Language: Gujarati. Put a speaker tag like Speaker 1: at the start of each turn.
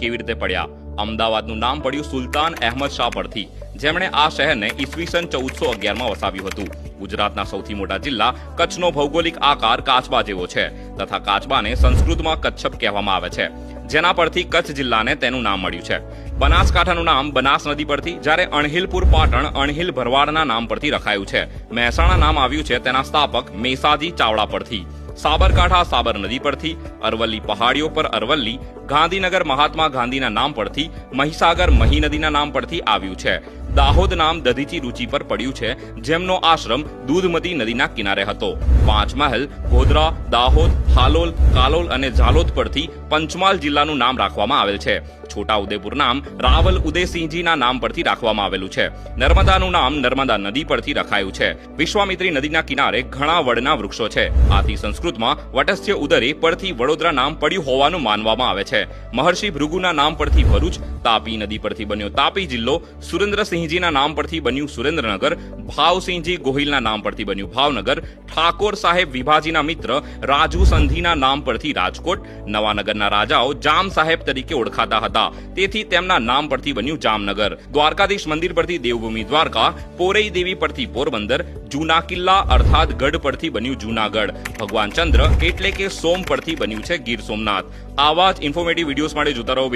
Speaker 1: કેવી રીતે પડ્યા? અમદાવાદનું નામ પડ્યું સુલતાન અહેમદ શાહ પરથી, જેમણે આ શહેરને ઈસવીસન ચૌદસો અગિયારમાં વસાવ્યું હતું. ગુજરાતના સૌથી મોટા જિલ્લા કચ્છનો ભૌગોલિક આકાર કાચબા જેવો છે તથા કાચબાને સંસ્કૃતમાં કચ્છપ કહેવામાં આવે છે, જેના પરથી કચ્છ જિલ્લાને તેનું નામ મળ્યું છે. બનાસકાંઠાનું નામ બનાસ નદી પરથી, જ્યારે અણહિલપુર પાટણ, અણહિલ ભરવાડના નામ પરથી રખાયું છે. મહેસાણા નામ આવ્યું છે તેના સ્થાપક મેસાજી ચાવડા પરથી. સાબરકાંઠા સાબર નદી પરથી, અરવલ્લી પહાડીઓ પર અરવલ્લી, ગાંધીનગર મહાત્મા ગાંધીના નામ પરથી, મહીસાગર મહી નદીના નામ પરથી આવ્યું છે. દાહોદ નામ દધીચી રૂચિ પર પડ્યું છે, જેમનો આશ્રમ દૂધમતી નદીના કિનારે હતો. પાંચ મહેલ, ગોધરા, દાહોદ, હાલોલ, કાલોલ અને ઝાલોદ પરથી પંચમહાલ જિલ્લાનું નામ રાખવામાં આવેલ છે. છોટાઉદેપુર નામ રાવલ ઉદયસિંહજીના નામ પરથી રાખવામાં આવેલું છે. નર્મદાનું નામ નર્મદા નદી પરથી રખાયું છે. વિશ્વામિત્રી નદીના કિનારે ઘણા વડના વૃક્ષો છે. આથી સંસ્કૃતમાં વટસ્થ્ય ઉદરે પરથી વડોદરા નામ પડ્યું હોવાનું માનવામાં આવે છે. મહર્ષિ ભૃગુના નામ પરથી ભરૂચ તાપી નદી પરથી બન્યો. તાપી જિલ્લો સુરેન્દ્રસિંહજીના નામ પરથી બન્યું સુરેન્દ્રનગર, ભાવસિંહજી ગોહિલના નામ પરથી બન્યું ભાવનગર, ઠાકોર સાહેબ વિભાજીના મિત્ર રાજુ સંધીના નામ પરથી રાજકોટ, નવાનગરના રાજાઓ જામ સાહેબ તરીકે ઓળખાતા હતા. તેથી તેમના નામ પરથી બન્યું જામનગર. દ્વારકાધીશ મંદિર પરથી દેવભૂમિ દ્વારકા, પોરઈ દેવી પરથી પોરબંદર, જૂના કિલ્લા અર્થાત ગઢ પરથી બન્યું જૂનાગઢ. ભગવાન ચંદ્ર એટલે કે સોમ પરથી બન્યું છે ગીર સોમનાથ. આવા જ ઇન્ફોર્મેટિવ વિડીયોઝ માટે જોતા રહો